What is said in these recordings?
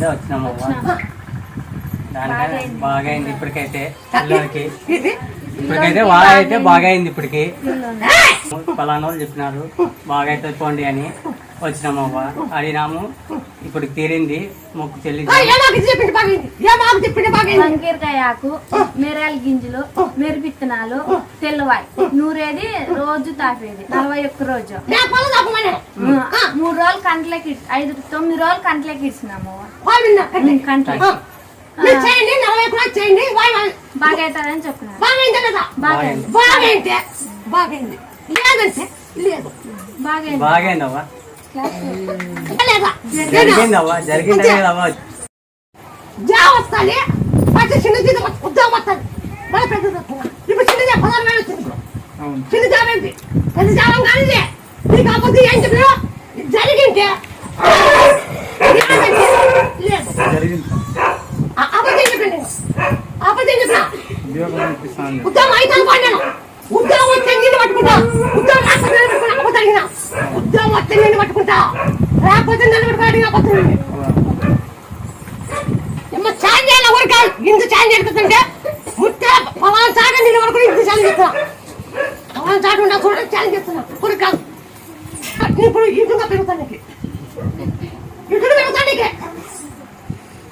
ముందే వచ్చినామవ్వ దానికైతే బాగా అయింది ఇప్పటికైతే పిల్లలకి ఇప్పటికైతే బాగా అయితే బాగా అయింది ఇప్పటికి. పలానా వాళ్ళు చెప్పినారు బాగా అయితే పోండి అని. వచ్చినామవ్వ? అడిగినాము. ఇప్పుడు తీరింది. మొక్కు ఆకు మిరాల గింజలు మెరిపిత్తనాలు తెల్లవాయి. నూరేది రోజు తాపేది. నలభై ఒక్క రోజు. మూడు రోజులు కంట్లకి ఐదు తొమ్మిది రోజులు కంట్లకి ఇచ్చినాము. కంట్లకి. చేయండి నలభై. బాగా అవుతుందని బాగా లేదంటే లేదు. బాగా. బాగా జరిగిందవ్వ జరిగిందే కదవ్వ జా వస్తాది ఫస్ట్ చిన్న జీతం ఉద్యోగం వస్తుంది మళ్ళీ పెద్ద వస్తుంది. ఇప్పుడు చిన్న జా పదహారు వేలు వచ్చింది ఇప్పుడు. చిన్న జాబ్ ఏంటి? పెద్ద జాబం కానీ ఇది. నీకు అబద్ధం ఏం చెప్పినా జరిగింటే. అబద్ధం చెప్పిన అబద్ధం చెప్పిన? ఉద్యోగం అయితే అనుకోండి ఉద్యోగం నేను పట్టుకుంటా. ఉద్యోగం పట్టుకున్నా అబద్ధం ఇంట్లో ఉద్యోగం నేను పట్టుకుంటా రాకపోతే నన్ను పట్టుకుని అడిగిన అబద్ధం అడిగినా. చేయాలి ఎవరు కాదు ఇంత ఛాయ్ చేస్తుంటే ముట్టే పలానా చాట నేను వరకు ఇందు ఛాయ్ చేస్తున్నా. పలానా చాట ఉండా చూడ ఛాయ్ చేస్తున్నా. ఎవరు ఇప్పుడు ఇటుగా పెరుగుతాను నీకు. ఇటుగా పెరుగుతాను నీకు.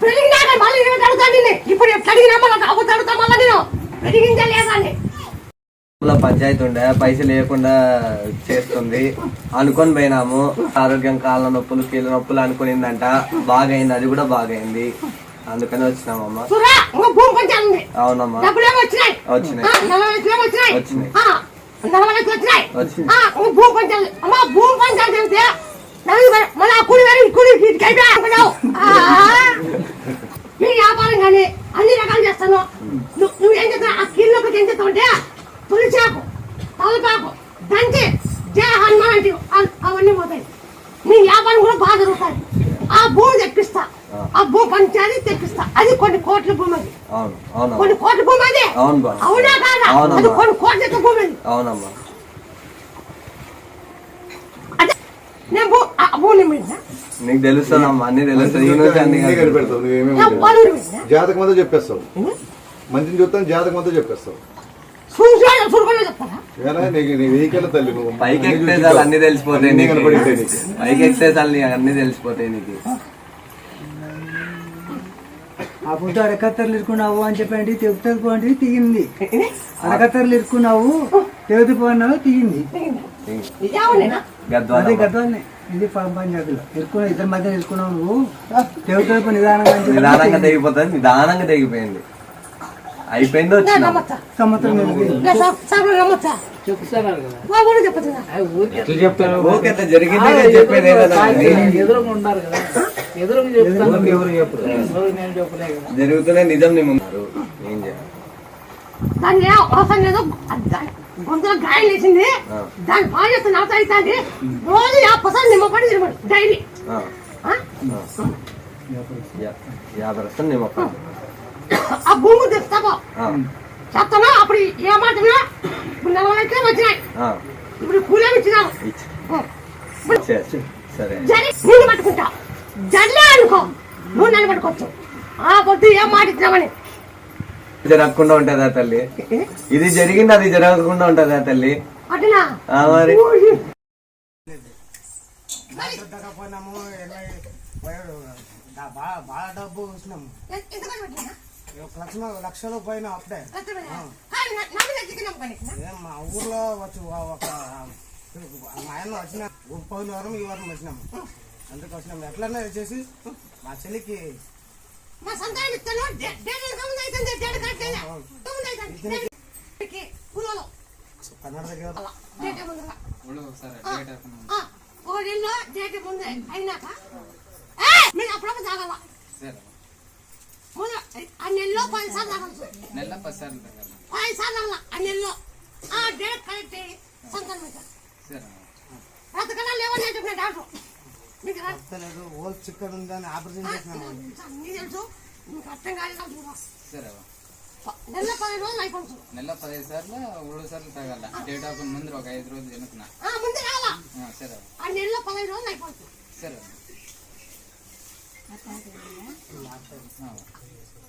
పెరిగినాక మళ్ళీ ఇరవై అడుగుతాను నిన్ను. ఇప్పుడు ఎప్పుడు అడిగినా మళ్ళీ అవ్వదు అడుగుతా మళ్ళీ నేను. పెరిగిందా లేదా అని. పంచాయతీ ఉండే పైసలు లేకుండా చేస్తుంది. అనుకొని పోయినాము. ఆరోగ్యం కాళ్ళ నొప్పులు కీళ్ళ నొప్పులు అనుకునిందంట. బాగైంది అది కూడా బాగైంది. అందుకని వచ్చినామమ్మా. అవునమ్మా. వచ్చినాయి. వచ్చినాయి. వ్యాపారం కానీ అన్ని రకాలు చేస్తాను. నువ్వు నువ్వు ఏం చేస్తావు? ఆ కిలోకి ఏం చేస్తావు అంటే తులిచాకు తలపాకు దంచి జయ హనుమాన్ అంటే అవ్- అవన్నీ పోతాయి. నీ వ్యాపారం కూడా బాగా జరుగుతుంది ఆ భూమి తెప్పిస్తా. ఆ. భూ పంచాయతీ తెప్పిస్తా. అది కొన్ని కోట్ల భూమి అది. కొన్ని కోట్ల భూమి అది. అవును కాదా. అది కొన్ని కోట్ల భూమి అది. అవునమ్మా. అదే నేను భూ ఆ భూమి మీద నీకు తెలుస్తుందమ్మా అన్ని తెలుస్తుంది ఈ నుంచి అన్ని అన్నీ కనిపెడతావు నువ్వేమేమి నా పొలం మీద. జాతకం అంతా చెప్పేస్తావు. మంచిని చూస్తాను జాతకం అంతా చెప్పేస్తావు. పైకి అన్నీ ఎక్కితే చాలు అన్ని తెలిసిపోతాయి నీకు. పైకి ఎక్కితే చాలు నీకు అన్ని తెలిసిపోతాయి నీకు. ఆ పుట్ట అడకత్తర్లు ఇరుకున్నావు అని చెప్పండి తెగుతుంది పోండి తీగింది అడకత్తర్లు ఇరుకున్నావు తెగుతు తీగింది నిజామనేనా అదే గద్వాల గద్వాలనే. ఇది పంచాయతీలో ఇరుకున్న ఇద్దరి మధ్య ఇరుకున్నావు నువ్వు తెగుతుంది పో నిదానంగా నిదానంగా తెగిపోతుంది నిదానంగా తెగిపోయింది. అయిపోయింది జరిగింది? చెప్పేది. ఎదురుగా ఉన్నారు కదా. ఎదురుగా చెప్తాను. ఎవరు నేను చెప్పలే కదా. జరుగుతూనే నిజం నీ ముందు ఏం చేయాలి దాన్ని అవసరం లేదు. గొంతులో గాయం ఆ. దాని బాగా చేస్తే నవ్వుతా అవుతుంది రోజు యాభై పర్సెంట్ నిమ్మపడి తినబడి డైలీ. యాభై రసం నిమ్మకాయ ఆ భూమి తెస్తాపో చెప్తాను అప్పుడు ఏ మాటనా ఇప్పుడు నలభై వచ్చినాయి. ఇప్పుడు కూలేమి ఇచ్చినాము జరి నిన్ను పట్టుకుంటా. జల్లే అనుకో. నువ్వు నన్ను పట్టుకోవచ్చు ఆ పొద్దు ఏం మాట ఇచ్చినామని జరగకుండా ఉంటుందా తల్లి? ఇది జరిగింది అది జరగకుండా ఉంటుందా తల్లి? అటునా ఆ, మరి. పోయినాము బాగా బాగా డబ్బు లక్ష లక్షలు పోయినా అప్పుడే. మా ఊర్లో వచ్చి ఒక ఆయన వచ్చిన పోయిన వారం ఈ వారం వచ్చినాము. అందుకు వచ్చినాము. ఎట్లన్నా చేసి మా చెల్లికి కన్నడ దగ్గర అలా. డేట్ ముందుగా. ఆ, ఒక నెలలో డేట్ ముందు. అయినాక? ఏ, మీరు అప్పుడప్పుడు తాగాల. నెలలో పది సార్లు తాగచ్చు నెల పది సార్లు తగ్గాలి పది సార్లు తాగాల ఆ నెలలో ఆ డేట్ కరెక్ట్ అయ్యి అవుతారు సరే రతకన్నా లేవని నేను చెప్పిన డాక్టర్ ఓల్ ఉందని ఆపరేషన్ తెలుసు అర్థం కాలేదు చూడ సరే నెల పది రోజులు అయిపోతుంది నెల పదిహేను సార్లు మూడు సార్లు తగాల డేట్ ఆఫ్ ముందు ఒక ఐదు రోజులు వెనుకున్నా ఆ, ముందు రావాలా సరే ఆ నెలలో పదిహేను రోజులు అయిపోతుంది సరే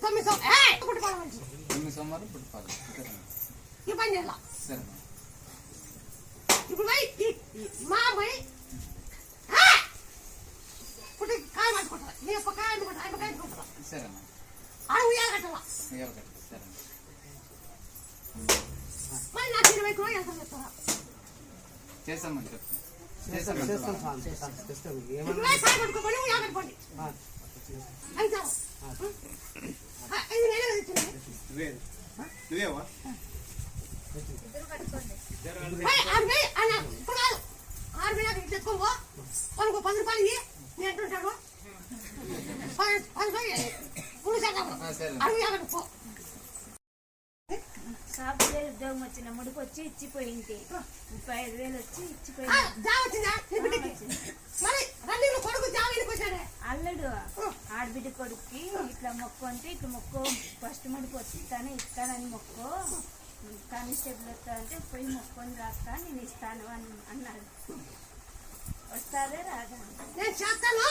తొమ్మిది సం- పుట్టుకోవాలి మనిషి. తొమ్మిది సోమవారం పుట్టుకోవాలి ఈ పని చేయాల సరే ఇప్పుడు పోయి మా పోయి పుట్టి కాయ పట్టుకుంటారా నీ యొక్క కాయ పట్టుకుంటారా ఆయన కాయ పట్టుకుంటారా సరేమ్మా ఆడ ఉయ్యాల కట్టాలా ఎవరికట్టు సరే మరి నాకు ఇరవై కూడా ఎంత చేస్తారా చేస్తామని చెప్తాను చేస్తాను చేస్తాను సార్ చేస్తాను చేస్తాను ఏమన్నా నువ్వేవా ఇప్పుడు పది రూపాయలు ఇవి నేను అంటుంటాను అరవై యాభై పో. ఉద్యోగం వచ్చిన ముడికి వచ్చి ఇచ్చిపోయింది. ముప్పై ఐదు వేలు వచ్చి ఇచ్చిపోయింది. అల్లుడు ఆడబిడ్డ కొడుక్కి ఇట్లా మొక్కు అంటే ఇట్లా మొక్కు. ఫస్ట్ ముడికి వస్తాను ఇస్తానని మొక్కు. కానిస్టేబుల్ వస్తా అంటే పోయి మొక్కుని రాస్తా నేను ఇస్తాను అని అన్నాడు. వస్తాదే రాదా? నేను చేస్తాను.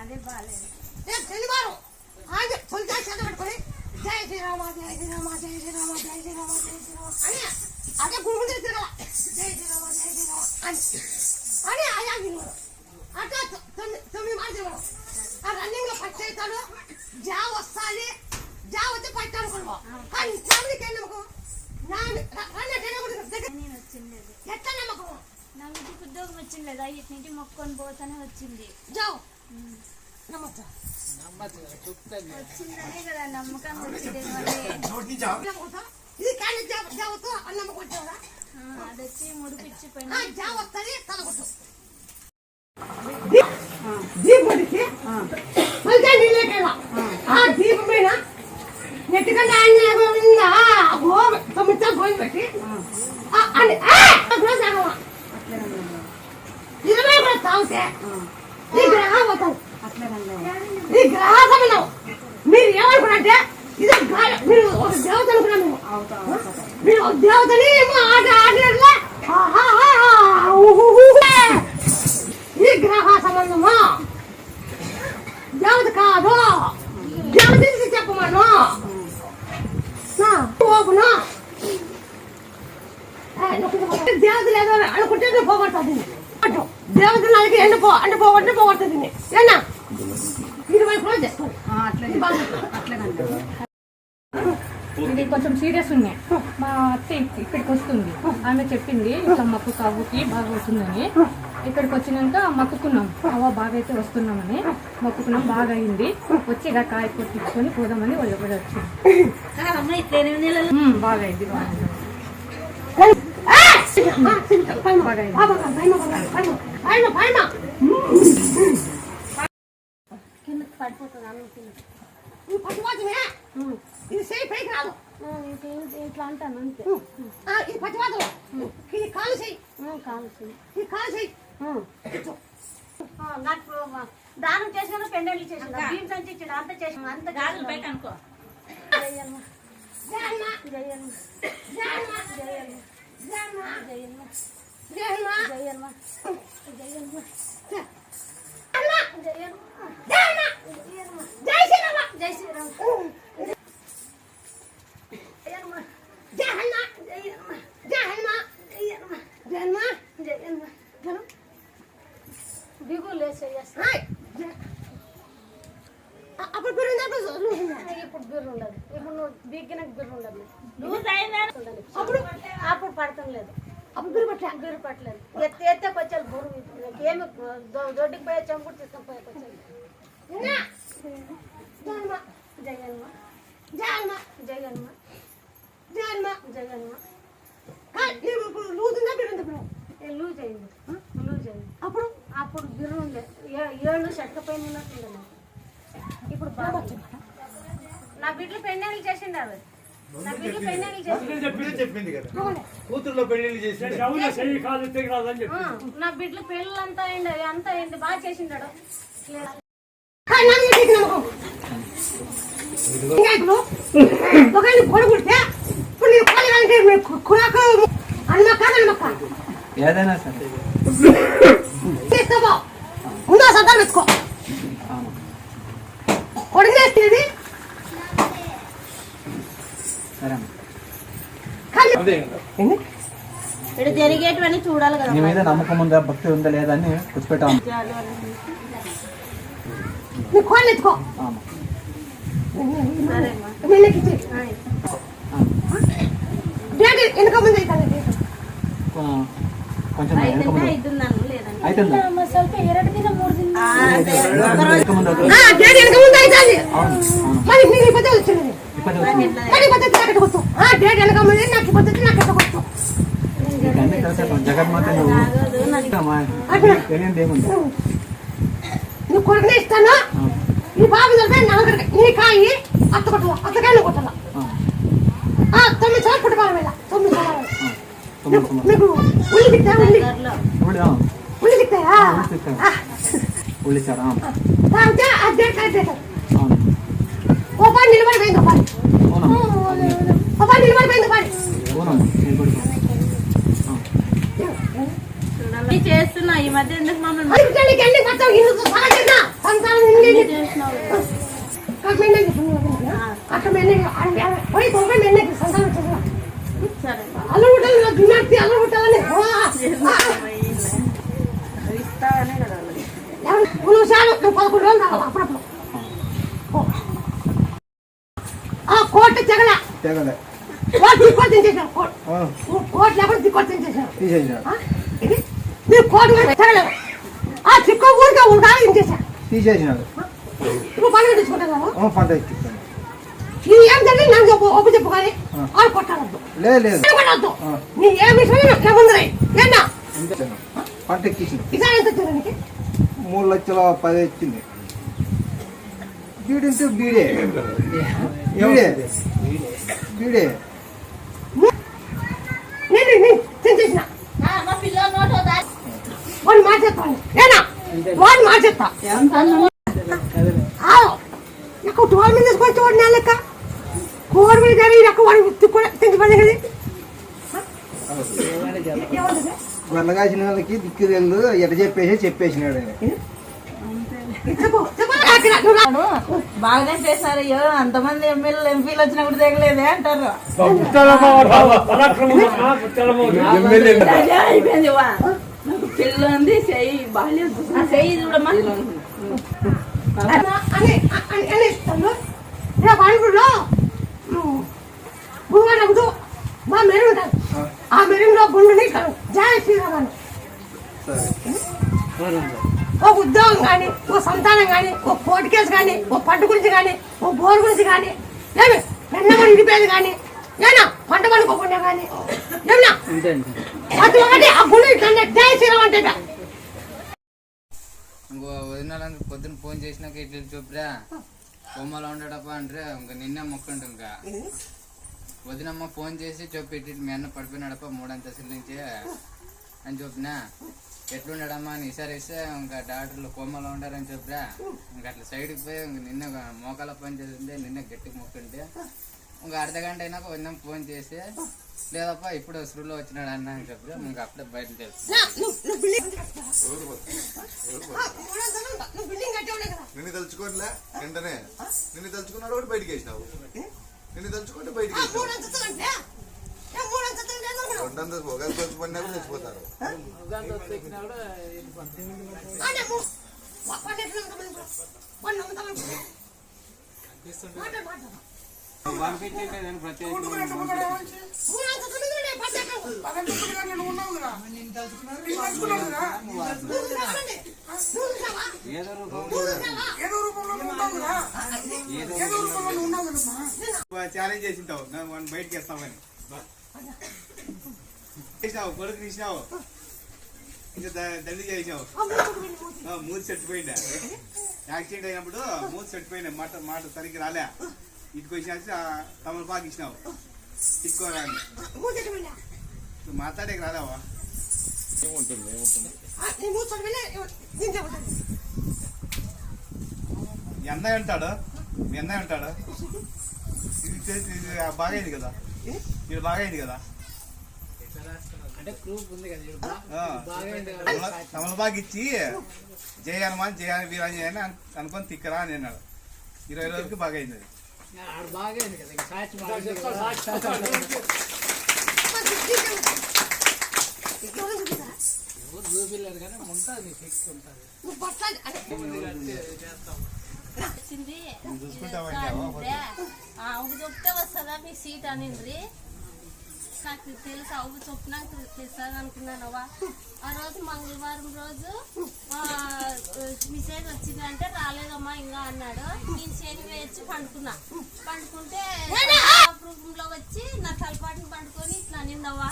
అదే బాగాలేదు. నేను శనివారం ఆయన తొలిదా చేత పెట్టుకొని જય શ્રી રામ, જય શ્રી રામ, જય શ્રી રામ, જય શ્રી રામ, જય શ્રી રામ. અને આજે ગુંગડે જય શ્રી રામ, જય શ્રી રામ. અને આજે આ તમે వచ్చిందనే కదా నమ్మకం వచ్చింది అది వచ్చి ముడిపిచ్చిపోయినా దీపడికి? మంచిగా నీళ్ళకెళ్ళా ఆ దీపం మీద నెట్టుకంటే ఆయన గోమ తొమ్మిది గోలు పెట్టి. ఇరవై కూడా తాగుతే ఈ గ్రహ పోతావు. ఈ గ్రహ సమయం. మీరు ఏమనుకున్నారంటే ఇది గాలి మీరు ఒక దేవత అనుకున్నాను మీరు ఒక దేవతని ఏమో ఆట ఆడినట్లే ఈ గ్రహ సంబంధమా దేవత కాదు దేవతకి చెప్పమను నా, పోకునా దేవత లేదో అనుకుంటే నువ్వు పోగొడుతుంది దేవత నాలుగు ఎండ పో అంటే పోగొట్టే పోగొడుతుంది ఏనా ఇరవై కూడా చేసుకోండి ఇది కొంచెం సీరియస్ ఉన్నాయి. మా అత్త ఇక్- ఇక్కడికి వస్తుంది. ఆమె చెప్పింది ఇట్లా మక్కు కవ్వుకి బాగా అవుతుందని ఇక్కడికి వచ్చినాక మక్కుకున్నాం. అవ్వ బాగా అయితే వస్తున్నామని మొక్కుకున్నాం బాగా అయింది వచ్చి ఇక కాయ కొట్టించుకొని పోదామని వాళ్ళు ఒకటి వచ్చింది బాగా అయింది బాగా అయింది. పడిపోతుంది అన్నం కిందకి ఇది చేయి పైకి రాదు ఇట్లా అంటాను అంతే ఆ, ఇది పచ్చివాదం ఇది కాలు చేయి ఆ, కావాల్సింది ఇది కాలు చేయి నాకు దానం చేసిన పెండలు చేసిన భీమ్ సంచి ఇచ్చిన అంత చేసిన అంత గాజులు బయట అనుకో జయమ్మ జయమ్మ జయమ్మ జయమ్మ జయమ్మ జయమ్మ జయమ్మ జయమ్మ అప్పుడు గురించి అప్పుడు ఇప్పుడు బిర్రు ఉండదు ఇప్పుడు నువ్వు బిగ్గిన బిర్రు ఉండదు లూజ్ అయినా అప్పుడు అప్పుడు పడటం లేదు ముగ్గురు పట్ల. ముగ్గురు పట్ల. ఎత్తే ఎత్తే కొచ్చాలి బోరు ఏమి దొడ్డికి పోయే చంపుడు తీసుకొని పోయే కొచ్చాలి. జగన్మ జగన్మ జగన్మ జగన్మ జగన్మ లూజ్ ఉందా లూజ్ అయింది. లూజ్ అయింది. అప్పుడు? అప్పుడు బిర్రు ఉండే. ఏళ్ళు చెట్టపైన ఉన్నట్టుండే ఇప్పుడు బాగా నా బిడ్డలు పెండేళ్ళు చేసిండారు. కూతురులో పెళ్ళి నా బిడ్డ పెళ్ళంతా అయింది అది అంతా అయింది బాగా చేసిండాడు ఏదైనా సార్. ఉందా సంతానం ఎత్తుకో ఏంటి చూడాలి కదా నీ మీద నమ్మకం ఉందా? భక్తి ఉందా లేదా అని కూర్చోపెట్టాము కొంచెం అవుతుందా అవును. అవును ఈ పద్ధతి నాకు ఎట్ట ఆ డేట్ వెనక ముందు నాకు పద్ధతి నాకు ఎట్ట తెలిసే జగన్మాత నువ్వు నీ కొడుకునే ఇస్తాను? ఈ బాబు తెలిపే నలుగురు నీ కాయి అత్త కొట్టాల? అత్తకాయలు కొట్టాల తొమ్మిది సార్లు పుట్టుకోవాలి మీద తొమ్మిది సార్లు. నీకు ఉల్లి తిట్టా ఉల్లి? ఉల్లి, ఆ, ఉల్లి సార్? ఆ డేట్ కరెక్ట్ డేట్ అవును. ఓ పని చేస్తున్నా ఈ మధ్య ఎందుకు మమ్మల్ని మరి బిడ్డలకి ఎన్ని మొత్తం ఇల్లు సహజంగా సంతానం ఇంకేంటి? అక్కడ మెన్నెకి అక్కడ మెన్నెకి పోయి తొంభై మెన్నెకి సంతానం వచ్చేసిన సరే అల్లు ఉంటాను దున్నట్టి అల్లు ఉంటానని ఇస్తానే కదా వాళ్ళకి. నువ్వు చాలు నువ్వు పదకొండు రోజులు రావాలి అప్పుడప్పుడు ఆ కోట జగల తెగలే. కోట కోట. ఆ, కోట లేకుండా దిక్కోటి తెంచేసాను తీసేసినాడు ఆ? ఇది? నీ కోట కూడా జగలేదు ఆ చిక్కో ఊరికే ఉంటాను తెంచేసాను తీసేసినాడు. ఇప్పుడు పండుగ తెచ్చుకుంటాను ఆ, పంట ఎక్కిస్తాను ఇది ఏం జరిగింది? నాకు చెప్పు ఒప్పు చెప్పు కానీ లేదు లేదు కొట్టద్దు. నీ ఏం విషయం నాకు ఏముంది ఏనా పంట ఎక్కించింది ఈసారి ఎంత వచ్చింది నీకు? మూడు లక్షల పది వచ్చింది బీడింటే బీడే బీడే బీడే నేను నేను తెంచేసిన మా పిల్లలు నోటో దారి వాడిని మార్చేస్తాను ఏనా? నాకు టోల్ మీద వాడి నా లెక్క. కోడి మీద కానీ వాడి పడేది ఏమంటుంది వెళ్ళగాసిన వాళ్ళకి దిక్కు తెలు ఎట చెప్పేసి చెప్పేసినాడు చెప్పు. బాగానే చేశారు అయ్యో అంతమంది ఎమ్మెల్యేలు ఎంపీలు వచ్చినా కూడా తెగలేదే అంటారు. అయిపోయింది వా. నాకు పిల్ల ఉంది చెయ్యి బాగాలేదు ఆ చెయ్యి చూడమ్మా. మా మెరుగు ఆ మెరుగులో గుండుని జాయ శ్రీరామని ఓ ఉద్యోగం కానీ ఓ సంతానం కానీ ఓ కోర్టు కేసు కానీ ఓ పట్టు గురించి కానీ ఓ బోర్ గురించి కానీ ఏమి? వెన్నమని ఇడిపోయేది కానీ ఏనా? పంట పండుకోకుండా కానీ ఏమన్నా ప్రతి ఒక్కటి ఆ గుండు అంటే ఇక. ఇంకో వదినాలందరూ పొద్దున్న ఫోన్ చేసినాక ఇట్లా చూపురా. బొమ్మలో ఉండడప్ప అంటే ఇంకా నిన్నే మొక్కండు ఇంకా. వదినమ్మ ఫోన్ చేసి చెప్పి ఇటు మీ అన్న పడిపోయినాడప్ప మూడంతస్తుల నుంచే అని చెప్పినా ఎట్లున్నాడమ్మా? అని ఈసారి ఇస్తే ఇంకా డాక్టర్లు కోమలో ఉండారని చెప్పరా ఇంకా అట్లా సైడ్కి పోయి ఇంక నిన్న మోకాల పని చేస్తుంటే నిన్న గట్టిగా మొక్కుంటే ఇంకా అర్ధ గంట అయినాక వదిన ఫోన్ చేసి లేదప్ప ఇప్పుడు స్కూల్లో వచ్చినాడు అన్న అని చెప్పి ఇంకా అప్పుడే బయట నిన్ను తలుచుకోనిలే వెంటనే. నిన్ను తలుచుకున్నాడు కూడా బయటికి వేసినావు. నిన్ను తలుచుకుంటే బయటికి ఆ, వేసినావు మూడు అంతస్తులు అంటే ఏ మూడు అంతస్తులు రెండంతా ఒకరి తలుచు పడినా కూడా చచ్చిపోతారు ఉన్నావా? ఛాలెంజ్ చేసింటావు నన్ను బయటకి వేస్తామని చేసినావు కొడుకు తీసినావు. ఇంకా దండి. ఆ, మూతి చెట్టుపోయిందా యాక్సిడెంట్ అయినప్పుడు మూతి చెట్టుపోయినా మాట మాట సరిగ్గా రాలే. ఇటుకు వచ్చి తమలపాకు ఇచ్చినావు. మీద. నువ్వు మాట్లాడే రాలేవా? ఉంటుంది. మీ అన్నయ్య ఉంటాడు? మీ అన్నయ్య ఉంటాడు? ఇది బాగైంది కదా? ఇది బాగైంది కదా? తమలపాకు ఇచ్చి జయ హనుమాన్ జయ వీరాంజయ అని అను- అనుకొని తిక్కరా అని అన్నాడు. ఇరవై రోజులకి బాగా అయింది చూసుకుంటామండి చెప్తే వస్తుందా మీ సీట్ అనిండ్రి నాకు తెలుసు ఆవు చొప్పునాక తెలుస్తుంది అనుకున్నానవా ఆ రోజు మంగళవారం రోజు మెసేజ్ వచ్చింది అంటే రాలేదమ్మా ఇంకా అన్నాడు. నేను శని వేసి పండుకున్నా. పండుకుంటే రూమ్లో వచ్చి నా తలపాటిని పండుకొని ఇట్లా నిన్నవా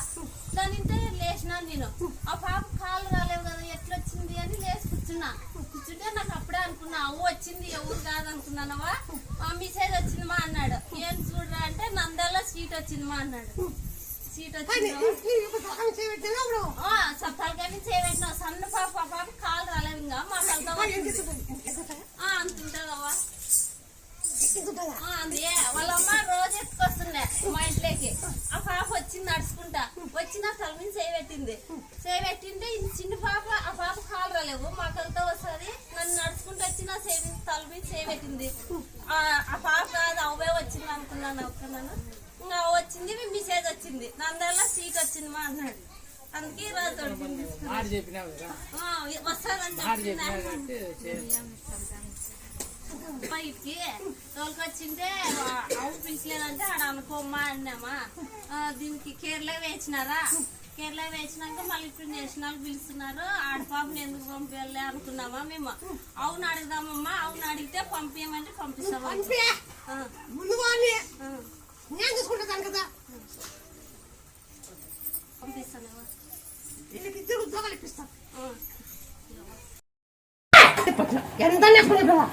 దానింటే లేచినా నేను. ఆ పాప కాలు రాలేవు కదా ఎట్లా వచ్చింది అని లేచి కూర్చున్నా. కూర్చుంటే నాకు అప్పుడే అనుకున్నా అవ్వు వచ్చింది ఎవరు కాదు అనుకున్నానవా ఆ మెసేజ్ వచ్చింది మా అన్నాడు. ఏం చూడరా? అంటే నందాల సీట్ వచ్చింది మా అన్నాడు. సీట్ వచ్చింది? చేయబెట్టినా సన్న పాప ఆ పాప కాలు రాలేదు ఇంకా. మా అంది. వాళ్ళ అమ్మ రోజు ఎత్తుకొస్తుండే మా ఇంట్లోకి. ఆ పాప వచ్చింది నడుచుకుంటా. వచ్చిన తల మీద చేయబెట్టింది చేయబెట్టింటే చిన్న పాప ఆ పాప కాలు రాలేవు మా కలతో వస్తుంది. నన్ను నడుచుకుంటూ వచ్చి నా చేయి తల మీద చేయబెట్టింది ఆ పాప కాదు అవే వచ్చింది అనుకున్నాను ఒక్కన్నాను ఇంకా వచ్చింది మీ మెసేజ్ వచ్చింది. నందల్లా సీట్ వచ్చింది మా అన్నాడు అందుకే వస్తాదని చెప్పింది బయటికి తోలుకొచ్చింటే పిలిచలేదంటే ఆడ అనుకోమ్మా అన్నామా. ఆ, దీనికి కేరళ వేసినారా? కేరళ వేసినాక మళ్ళీ ఇప్పుడు నేషనల్ పిలుస్తున్నారు. ఆడపాపని ఎందుకు పంపించాలి అనుకున్నామా మేము? అవును అడుగుదామమ్మా అవును అడిగితే పంపించమంటే పంపిస్తామా నేను చూసుకుంటాను కదా. పంపిస్తానేమా వీళ్ళకి ఇద్దరు ఉద్యోగాలు ఇప్పిస్తాను. ఆ. ఎంత వేసుకొని చెప్పినా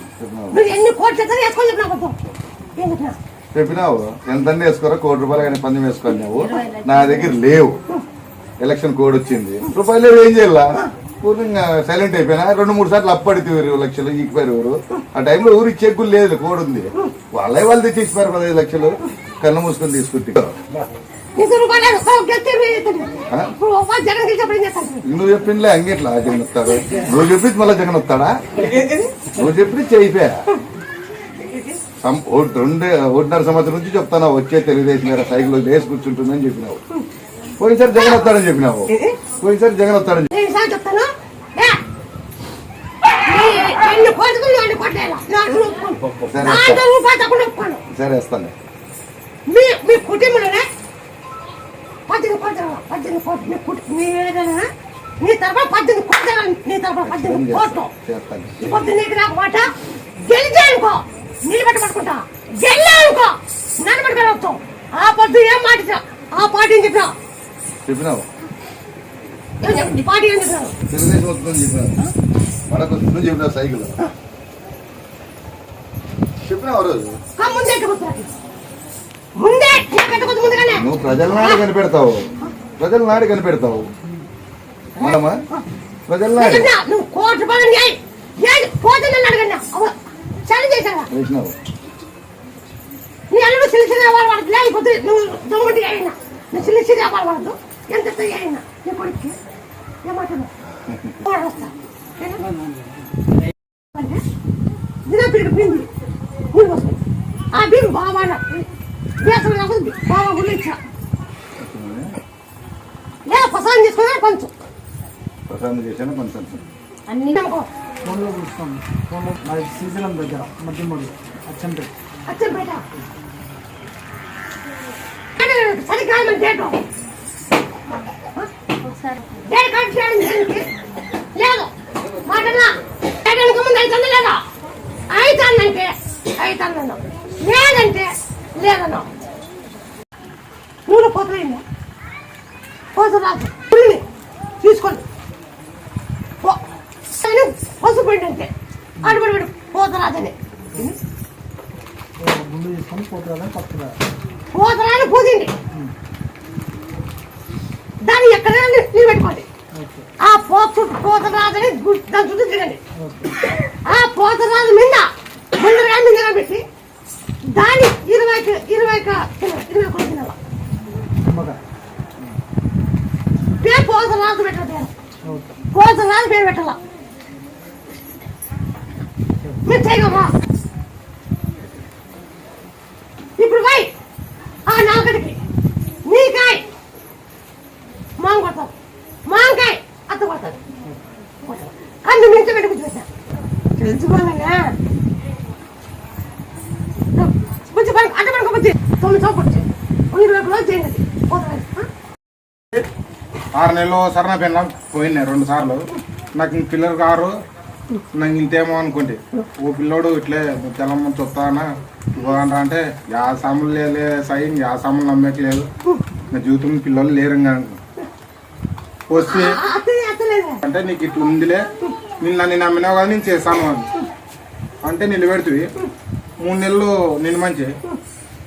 నువ్వు ఎన్ని కోట్లు ఎత్తారో వేసుకొని చెప్పినా కొంచెం ఏం చెప్పినా? చెప్పినావు. ఎంత వేసుకోరా కోటి రూపాయలు కానీ పందెం వేసుకున్నావు నా దగ్గర లేవు. ఎలక్షన్ కోడ్ వచ్చింది. రూపాయలు ఏం చేయాల? పూర్తిగా సైలెంట్ అయిపోయినా. రెండు మూడు సార్లు అప్పడితే లక్షలు ఈకిపోయారు ఎవరు? ఆ టైంలో ఊరి చెక్కు లేదు కోడ్ ఉంది. వాళ్ళే వాళ్ళు తెచ్చిపోయారు పదహైదు లక్షలు. కళ్ళు మూసుకొని తీసుకుంటే. నువ్వు చెప్పిందిలే అంగిట్లా జగన్ వస్తాడు. నువ్వు చెప్పింది మళ్ళీ జగన్ వస్తాడా? నువ్వు చెప్పింది చేయిపోయా రెండే ఒకటిన్నర సంవత్సరం నుంచి చెప్తాను వచ్చే తెలుగుదేశం గారి సైకిల్ లేసి కూర్చుంటుందని చెప్పినావు. పోయినసారి జగన్ వస్తాడని చెప్పినావు. పోయినసారి జగన్ వస్తాడని. సరే. సరే వేస్తాను మీ మీ కుటుంబంలోనే? పద్దెనిమిది కోట్లు. పద్దెనిమిది కోట్లు మీ కుటుంబం మీ ఏరియాలోనే నీ తరఫున పద్దెనిమిది కోట్లు. నీ తరఫున పద్దెనిమిది కోట్లు. ఇప్పుడు నీకు నాకు మాట గెలిచే అనుకో. నిలబెట్టి పట్టుకుంటా. గెల్లే అనుకో. నిలబెట్టుకొని ఆ పొద్దు ఏం మాట? ఆ పార్టీ ఏం చెప్పినా? చెప్పినావు. పార్టీ ఏం చెప్పినావు? తెలుగుదేశం వస్తుందని చెప్పినావు. మనకు వస్తుందని చెప్పినావు సైకిల్. చెప్పినావు ఆ రోజు? ముందే నువ్వు ప్రజల నాడు కనిపెడతావు ప్రజల నాడు కనిపెడతావు మనమా ప్రజల నాడు నువ్వు కోటి రూపాయలు వేసినావు నీ అల్లుడు వాళ్ళు వాళ్ళకి లేకపోతే నువ్వు దొంగటి అయినా నువ్వు వాళ్ళు వాళ్ళదు ఎంత అయినా నీ కొడుక్కి ఏమంటున్నావు ఆ బిందు బాగా దేశం కాకపోతే బాగా ఊళ్ళు లేదా ప్రసాదం తీసుకున్నా కొంచెం ప్రసాదం చేశాను కొంచెం అన్ని ఫోన్లో చూస్తాం ఫోన్లో మరి శ్రీశైలం దగ్గర మధ్యమూడు అచ్చంపేట అచ్చంపేట చలికాలం డేట్ కట్ లేదు మాటలా అవుతుంది లేదా లేదంటే లేదన్నా. నూనె పోతలేండి పోత రాదు. పుల్లిని తీసుకోండి. కానీ పసుపు పిండి అంతే అడుగుడు పోత రాదని గుండు తీసుకొని పోతురాలని పట్టుకురా పోతరాని పూజిండి దాన్ని ఎక్కడైనా ని- నిలబెట్టుకోండి. ఓకే ఆ పోతు పోతరాజని గు- దాని చుట్టూ తిరగండి. ఆ పోతరాజు మీద. ముందరగా మీద పెట్టి దాన్ని ఇరవైకి ఇరవైకి తినాలి ఇరవై కూడా తినాలి నిమ్మకాయ పేరు పోసం రాజు పెట్టాలి పేరు పోసం రాజు పేరు పెట్టాల మీరు చేయగలరా ఇప్పుడు పోయి ఆ నాలుగడికి నీకాయ మాంగ కొడతావు మాంకాయ అత్త కొడతాడు కన్ను మించి పెట్టి కూర్చోబెట్టా తెలుసుకోవాలన్నా కొంచెం పని అడ్డ పడుకోవచ్చు తొమ్మిది చోపచ్చు ఇరవై రోజు చేయండి పోతాను ఆరు నెలలు సరణ పెళ్ళ. పోయినాయి రెండు సార్లు. నాకు ఇంక పిల్లలు కారు. నాకు ఇంతేమో అనుకోండి. ఓ పిల్లోడు ఇట్లే తెల్లమ్మ చూస్తానా ఇవ్వరా అంటే యా సాములు లే సై యా సాములు నమ్మట్లేదు. నా జీవితం పిల్లలు లేరు వస్తే అంటే నీకు ఇట్లా ఉందిలే. నిన్న నేను నమ్మినావు కదా నేను చేస్తాను అని. అంటే నిలబెడుతుంది మూడు నెలలు నిన్ను మంచి.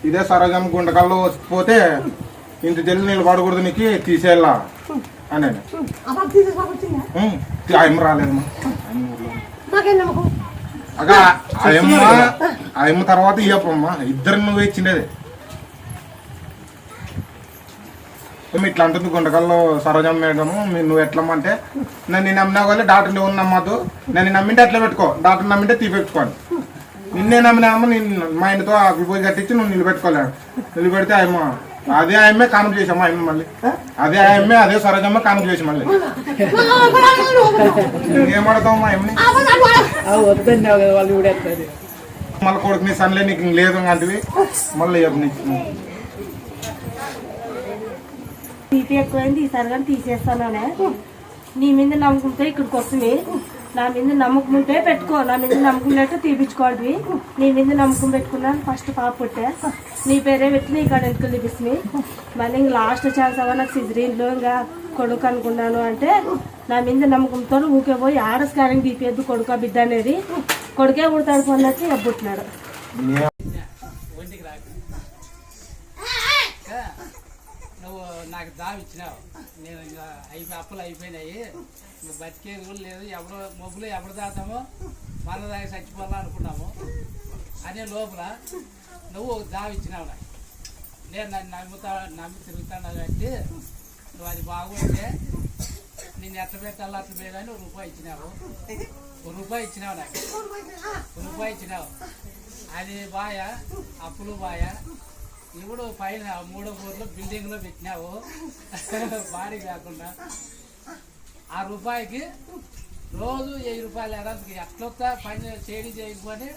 ఇదే సరోజం గుండకల్లో పోతే ఇంత జల్లి నిలబడకూడదు నీకు తీసేయాలా? అని ఆయన రాలేదమ్మా. అగా ఆయమ్మ ఆయమ్మ తర్వాత ఇయ్యప్పమ్మా. ఇద్దరు నువ్వు ఇచ్చిండేది. ఇట్లా అంటుంది గుండకల్లో సరోజం మేడము? మీ- నువ్వు ఎట్లమ్మంటే నన్ను నమ్మినా కానీ డాక్టర్ ఎవరు నమ్మద్దు. నన్ను నమ్మింటే అట్లా పెట్టుకో. డాక్టర్ నమ్మింటే తీపెట్టుకోండి నిన్నే నమ్మినామో నేను మా ఇంటితో ఆ విభూతి కట్టించి నువ్వు నిలబెట్టుకోలేడు నిలబెడితే ఆయమ్మ అదే ఆయమ్మే కానుక చేసాము ఆయమ్మ మళ్ళీ. అదే ఆయమ్మే అదే సరోజమ్మ కానుక చేసి మళ్ళీ. వాళ్ళు కూడా ఎత్తారు మళ్ళీ కొడుకు నీ సన్లే నీకు ఇంక లేదు అంటివి మళ్ళీ నీకు. తీపి ఎక్కువైంది ఈసారి కానీ తీసేస్తానే నీ మీద నమ్మకంతో ఇక్కడికి వస్తుంది. నా మీద నమ్మకం ఉంటే పెట్టుకో. నా మీద నమ్మకం లేక తీపించుకోవద్వి నీ మీద నమ్మకం పెట్టుకున్నాను ఫస్ట్ పాప పుట్టే. నీ పేరే పెట్టి నీ కాడ ఎందుకు మళ్ళీ ఇంక లాస్ట్ ఛాన్స్ అవ్వ నాకు సిజరీన్లో ఇంకా కొడుకు అనుకున్నాను అంటే నా మీద నమ్మకంతో ఊకే పోయి ఆడ స్కానింగ్ తీపియద్దు కొడుకు బిడ్డ అనేది. కొడుకే పుడతాడు పొన్నట్టు ఎబ్బుట్టినాడు నాకు దావి ఇచ్చినావు. నేను ఇంకా అయిపోయి అప్పులు అయిపోయినాయి. నువ్వు బతికేది కూడా లేదు. ఎవరో మొబ్బులు ఎవరు దాతామో మన దాకా చచ్చిపోవాలా అనుకున్నాము. అనే లోపల నువ్వు ఒక దావి ఇచ్చినావు నాకు. నేను నన్ను నమ్ముతా నమ్మి తిరుగుతాను కాబట్టి నువ్వు అది బాగుంటే నేను ఎట్లా పెట్టాలో అట్లా పెట్టాలని ఒక రూపాయి ఇచ్చినావు. ఒక రూపాయి ఇచ్చినావు నాకు. ఒక రూపాయి ఇచ్చినావు. అది బాయ అప్పులు బాయ. ఇప్పుడు పైన మూడో ఫ్లోర్లో బిల్డింగ్లో పెట్టినావు. భారీ కాకుండా. ఆ రూపాయికి రోజు వెయ్యి రూపాయలు ఎడానికి ఎట్లొస్తా పని చేయడం చేయకపోతే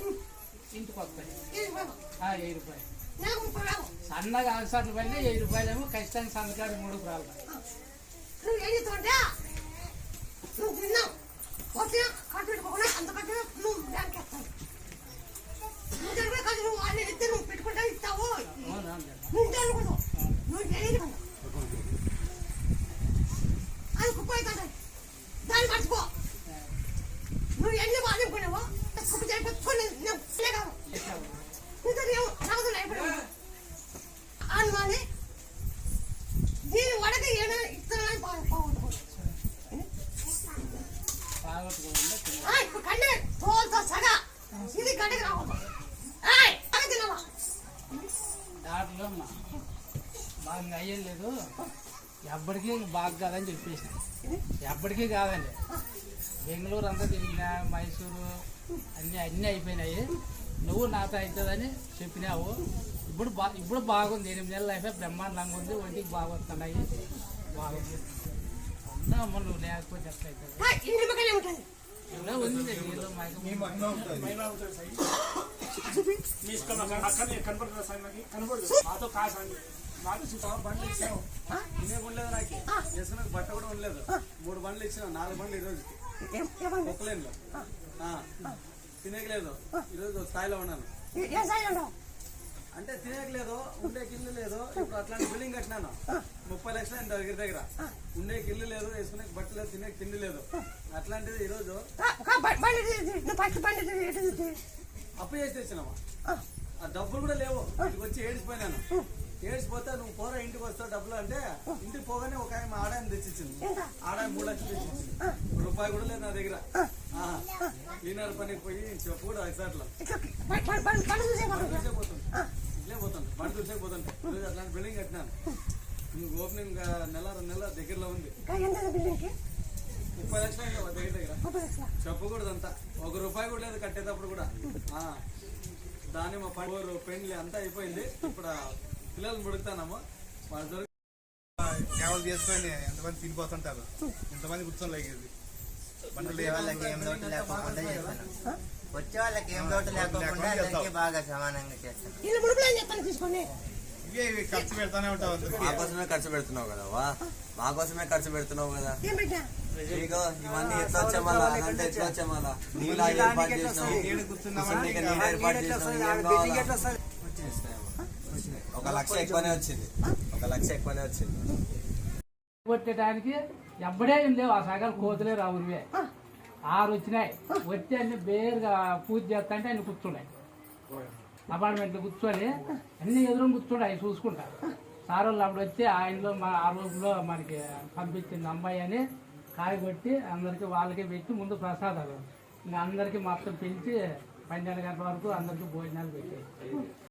ఇంటికి వస్తాయి. ఆ, వెయ్యి రూపాయలు. సన్నగా ఆన్సర్లు పైన వెయ్యి రూపాయలేమో ఖచ్చితంగా సన్నకాడు మూడు రావాలి నువ్వు ఏం చేస్తావంటే నువ్వు తిన్నావు వచ్చినా ఖర్చు పెట్టుకోకుండా అంత ఖర్చు నువ్వు బ్యాంక్ వేస్తావు నువ్వు జరిగే ఖర్చు నువ్వు వాళ్ళు ఇస్తే నువ్వు పెట్టుకుంటా ఇస్తావు నువ్వు ఇంటి అనుకుంటావు నువ్వు చేయదు కదా అది కుప్ప అవుతుంది దాన్ని మర్చిపో నువ్వు ఎన్ని వాడుకున్నావో కుప్ప చేయకపోతే నేను కాదు నీతో నేను నగదు అయిపోయావు అనుమాని దీని వడక ఏమైనా ఇస్తున్నాను బాగుంటుంది బాగొట్టుకోకుండా ఆ, ఇప్పుడు కన్నే తోలుతో సగా ఇది గడ్డకి రావద్దు ఏయ్, అక్కడ తినవా దాంట్లో మా బాగా అయ్యలేదు ఎప్పటికీ బాగా కాదని చెప్పేసి ఎప్పటికీ కాదండి. బెంగళూరు అంతా తిరిగినా మైసూరు అన్నీ అన్నీ అయిపోయినాయి. నువ్వు నాతో అవుతుందని చెప్పినావు. ఇప్పుడు బా ఇప్పుడు బాగుంది. ఎనిమిది నెలలు అయిపోయి బ్రహ్మాండంగా ఉంది. ఒంటికి బాగా వస్తున్నాయి బాగుంది. అంతా అమ్మ నువ్వు లేకపోతే ఎట్లా అవుతుంది? ఇలా ఉంది. మైకు మాతో కాసండి బండ్లు ఇచ్చావు తినే ఉండలేదు నాకు. వేసుకున్న బట్ట కూడా ఉండలేదు. మూడు బండ్లు ఇచ్చిన నాలుగు బండ్లు ఈ రోజు ఏం- ఏమంది? ఒక్కలేను తినేయలేదు ఈరోజు స్థాయిలో ఉన్నాను. అంటే తినేయలేదు ఉండే ఇల్లు లేదు. ఇప్పుడు అట్లాంటి బిల్డింగ్ కట్టినాను. ముప్పై లక్షలు ఎంత దగ్గర దగ్గర. ఉండే ఇల్లు లేదు వేసుకునే బట్టలు లేదు తినే తిండి లేదు. అట్లాంటిది ఈరోజు. అప్పు చేసి తెచ్చినామా ఆ. డబ్బులు కూడా లేవు. వచ్చి ఏడిచిపోయినాను ఏడిచిపోతే నువ్వు పోరా ఇంటికి వస్తావు డబ్బులు అంటే ఇంటికి పోగానే ఒక ఆయన ఆడాయన తెచ్చిచ్చింది. ఆడాయన మూడు లక్షలు తెచ్చిచ్చింది. రూపాయి కూడా లేదు నా దగ్గర. ఈనాడు పనికి పోయి చెప్పు కూడా ఎగ్జాక్ట్లో ఇట్లా బ- బ- బండి బండి చూసే బండి పోతుంది. చూసే పోతుంది ఇట్లే పోతుంది బండి చూసే పోతుంది ఈరోజు అట్లాంటి బిల్డింగ్ కట్టినాను. ఇంక ఓపెనింగ్ నెల రెండు నెలల దగ్గరలో ఉంది. ముప్పై లక్షలు దగ్గర దగ్గర. చెప్పకూడదు అంతా ఒక రూపాయి కూడా లేదు కట్టేటప్పుడు కూడా. ఆ, దాన్ని మా పండుగ పెండ్లి అంతా అయిపోయింది. ఇప్పుడు పిల్లల్ని పుడుతానము వాళ్ళ దొరికి కేవలం చేసుకొని ఎంతమంది తినిపోతుంటారు ఇంతమంది కూర్చొని వచ్చే వాళ్ళకి ఏం లోటు లేకోకుండా చేస్తాను. వచ్చే వాళ్ళకి ఏం లోటు లేకోకుండా అందరికీ బాగా సమానంగా చేస్తాను. ఇవే ఇవి ఖర్చు పెడతానే ఉంటావు అందరికీ. మా కోసమే ఖర్చు పెడుతున్నావు కదా వా. మా కోసమే ఖర్చు పెడుతున్నావు కదా. ఏం పెట్టా? ఇదిగో ఇవన్నీ ఎట్లా వచ్చా మళ్ళా అంటే ఎట్లా వచ్చా మళ్ళా నీలా ఏర్పాటు చేసినావు. ఈడ కూర్చున్నామా? కూర్చుంటే నీళ్ళు ఏర్పాటు చేసినావు. ఏం కావాలా? ఒక లక్ష ఎక్కువనే వచ్చింది. ఒక లక్ష ఎక్కువనే వచ్చింది. కొట్టడానికి ఎప్పుడే లేవు. ఆ సగలు కోతులే రావురివే ఆరు వచ్చినాయి. వచ్చి అన్ని బేరుగా పూజ చేస్తా అంటే అన్ని కూర్చున్నాయి. అపార్ట్మెంట్లో కూర్చొని అన్ని ఎదురు కూర్చున్నాయి. చూసుకుంటా. సార్ వాళ్ళు అప్పుడు వచ్చి ఆయనలో మా ఆ రోజులో మనకి పంపించింది అమ్మాయి అని కాయ కొట్టి అందరికి వాళ్ళకి పెట్టి ముందు ప్రసాదాలు. ఇంకా అందరికీ మొత్తం పెంచి పన్నెండు గంటల వరకు అందరికీ భోజనాలు పెట్టాయి